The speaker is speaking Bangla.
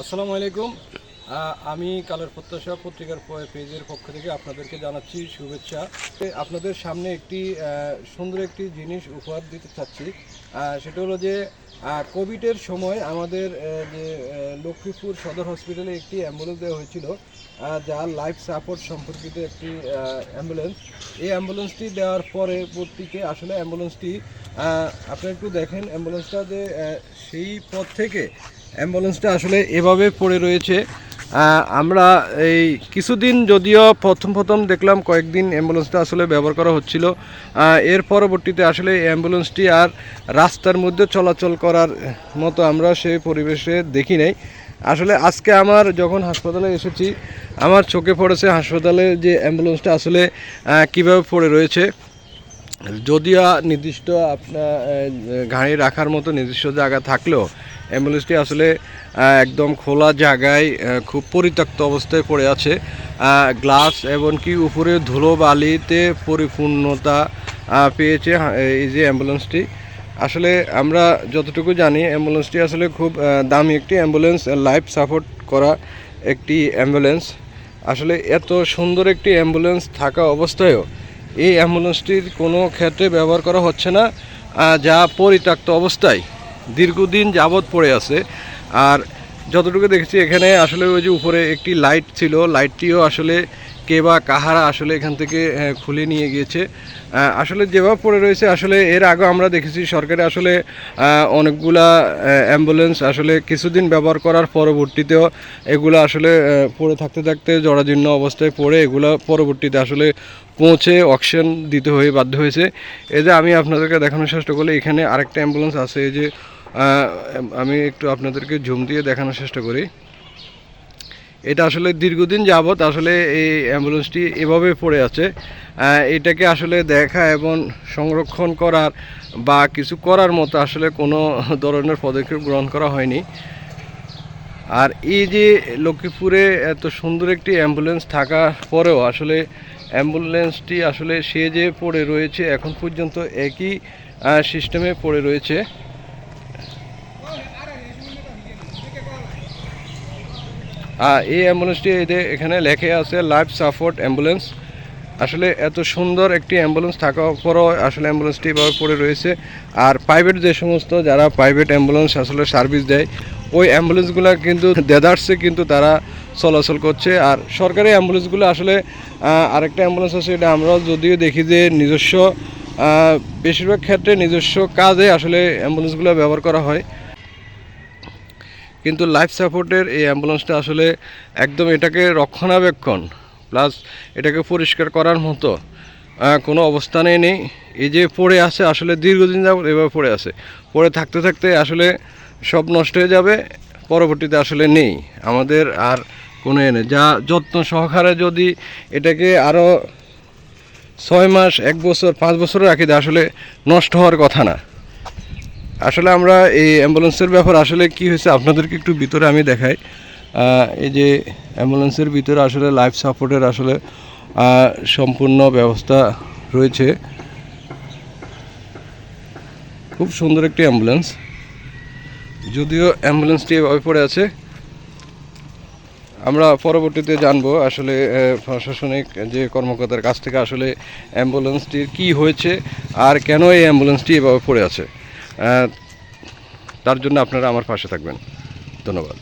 আসসালামু আলাইকুম। আমি কালের প্রত্যাশা পত্রিকার পেজের পক্ষ থেকে আপনাদেরকে জানাচ্ছি শুভেচ্ছা। আপনাদের সামনে একটি সুন্দর একটি জিনিস উপহার দিতে চাচ্ছি। সেটা হলো যে কোভিডের সময় আমাদের যে লক্ষ্মীপুর সদর হসপিটালে একটি অ্যাম্বুলেন্স দেওয়া হয়েছিল। যা লাইফ সাপোর্ট সম্পর্কিত একটি অ্যাম্বুলেন্স। এই অ্যাম্বুলেন্সটি দেওয়ার পরে পরবর্তীতে আসলে অ্যাম্বুলেন্সটি আপনারা একটু দেখেন অ্যাম্বুলেন্সটা যে সেই পথ থেকে অ্যাম্বুলেন্সটা আসলে এভাবে পড়ে রয়েছে। আমরা এই কিছুদিন যদিও প্রথম প্রথম দেখলাম কয়েকদিন অ্যাম্বুলেন্সটা আসলে ব্যবহার করা হচ্ছিল। এর পরবর্তীতে আসলে অ্যাম্বুলেন্সটি আর রাস্তার মধ্যে চলাচল করার মতো আমরা সেই পরিবেশে দেখি নাই। আসলে আজকে আমার যখন হাসপাতালে এসেছি, আমার চোখে পড়েছে হাসপাতালে যে অ্যাম্বুলেন্সটা আসলে কীভাবে পড়ে রয়েছে। যদিও নির্দিষ্ট আপনার গাড়ি রাখার মতো নির্দিষ্ট জায়গা থাকলেও অ্যাম্বুলেন্সটি আসলে একদম খোলা জায়গায় খুব পরিত্যক্ত অবস্থায় পড়ে আছে। গ্লাস এমনকি উপরে ধুলো বালিতে পরিপূর্ণতা পেয়েছে এই যে অ্যাম্বুলেন্সটি আসলে আমরা যতটুকু জানি অ্যাম্বুলেন্সটি আসলে খুব দামি একটি অ্যাম্বুলেন্স লাইফ সাপোর্ট করা একটি অ্যাম্বুলেন্স আসলে এত সুন্দর একটি অ্যাম্বুলেন্স থাকা অবস্থায়ও এই অ্যাম্বুলেন্সটির কোনো ক্ষেত্রে ব্যবহার করা হচ্ছে না যা পরিত্যক্ত অবস্থায় দীর্ঘদিন যাবৎ পড়ে আছে। আর যতটুকু দেখেছি এখানে আসলে ওই যে উপরে একটি লাইট ছিল, লাইটটিও আসলে কে বা কাহারা আসলে এখান থেকে খুলে নিয়ে গিয়েছে। আসলে যেভাবে পড়ে রয়েছে, আসলে এর আগে আমরা দেখেছি সরকারে আসলে অনেকগুলা অ্যাম্বুলেন্স আসলে কিছুদিন ব্যবহার করার পরবর্তীতেও এগুলো আসলে পড়ে থাকতে থাকতে জরাজীর্ণ অবস্থায় পড়ে এগুলো পরবর্তীতে আসলে পৌঁছে অক্সিজেন দিতে হয়ে বাধ্য হয়েছে। এই যে আমি আপনাদেরকে দেখানোর চেষ্টা করলে এখানে আরেকটা অ্যাম্বুলেন্স আছে যে আমি একটু আপনাদেরকে ঝুম দিয়ে দেখানোর চেষ্টা করি। এটা আসলে দীর্ঘদিন যাবৎ আসলে এই অ্যাম্বুলেন্সটি এভাবে পড়ে আছে। এটাকে আসলে দেখা এবং সংরক্ষণ করার বা কিছু করার মতো আসলে কোনো ধরনের পদক্ষেপ গ্রহণ করা হয়নি। আর এই যে লক্ষ্মীপুরে এত সুন্দর একটি অ্যাম্বুলেন্স থাকার পরেও আসলে অ্যাম্বুলেন্সটি আসলে সে যে পড়ে রয়েছে, এখন পর্যন্ত একই সিস্টেমে পড়ে রয়েছে। এই অ্যাম্বুলেন্সটি যে এখানে লেখে আছে, লাইফ সাপোর্ট অ্যাম্বুলেন্স। আসলে এত সুন্দর একটি অ্যাম্বুলেন্স থাকার পরও আসলে অ্যাম্বুলেন্সটি এভাবে পড়ে রয়েছে। আর প্রাইভেট যে সমস্ত যারা প্রাইভেট অ্যাম্বুলেন্স আসলে সার্ভিস দেয় ওই অ্যাম্বুলেন্সগুলো কিন্তু দেদার্সে কিন্তু তারা চলাচল করছে। আর সরকারি অ্যাম্বুলেন্সগুলো আসলে আরেকটা অ্যাম্বুলেন্স আছে, এটা আমরাও যদিও দেখি যে নিজস্ব বেশিরভাগ ক্ষেত্রে নিজস্ব কাজে আসলে অ্যাম্বুলেন্সগুলো ব্যবহার করা হয়। কিন্তু লাইফ সাপোর্টের এই অ্যাম্বুলেন্সটা আসলে একদম এটাকে রক্ষণাবেক্ষণ, প্লাস এটাকে পরিষ্কার করার মতো কোনো অবস্থানে নেই। এই যে পড়ে আছে, আসলে দীর্ঘদিন যাবত এভাবে পড়ে আছে। পড়ে থাকতে থাকতে আসলে সব নষ্ট হয়ে যাবে, পরবর্তীতে আসলে নেই। আমাদের আর কোনো এ নেই। যা যত্ন সহকারে যদি এটাকে আরও ছয় মাস, এক বছর, পাঁচ বছর রাখি আসলে নষ্ট হওয়ার কথা না। আসলে আমরা এই অ্যাম্বুলেন্সের ব্যাপার আসলে কি হয়েছে আপনাদেরকে একটু ভিতরে আমি দেখাই। এই যে অ্যাম্বুলেন্সের ভিতরে আসলে লাইফ সাপোর্টের আসলে সম্পূর্ণ ব্যবস্থা রয়েছে। খুব সুন্দর একটি অ্যাম্বুলেন্স। যদিও অ্যাম্বুলেন্সটি এভাবে পড়ে আছে, আমরা পরবর্তীতে জানব আসলে প্রশাসনিক যে কর্মকর্তার কাছ থেকে আসলে অ্যাম্বুলেন্সটির কি হয়েছে আর কেন এই অ্যাম্বুলেন্সটি এভাবে পড়ে আছে। তার জন্য আপনারা আমার পাশে থাকবেন। ধন্যবাদ।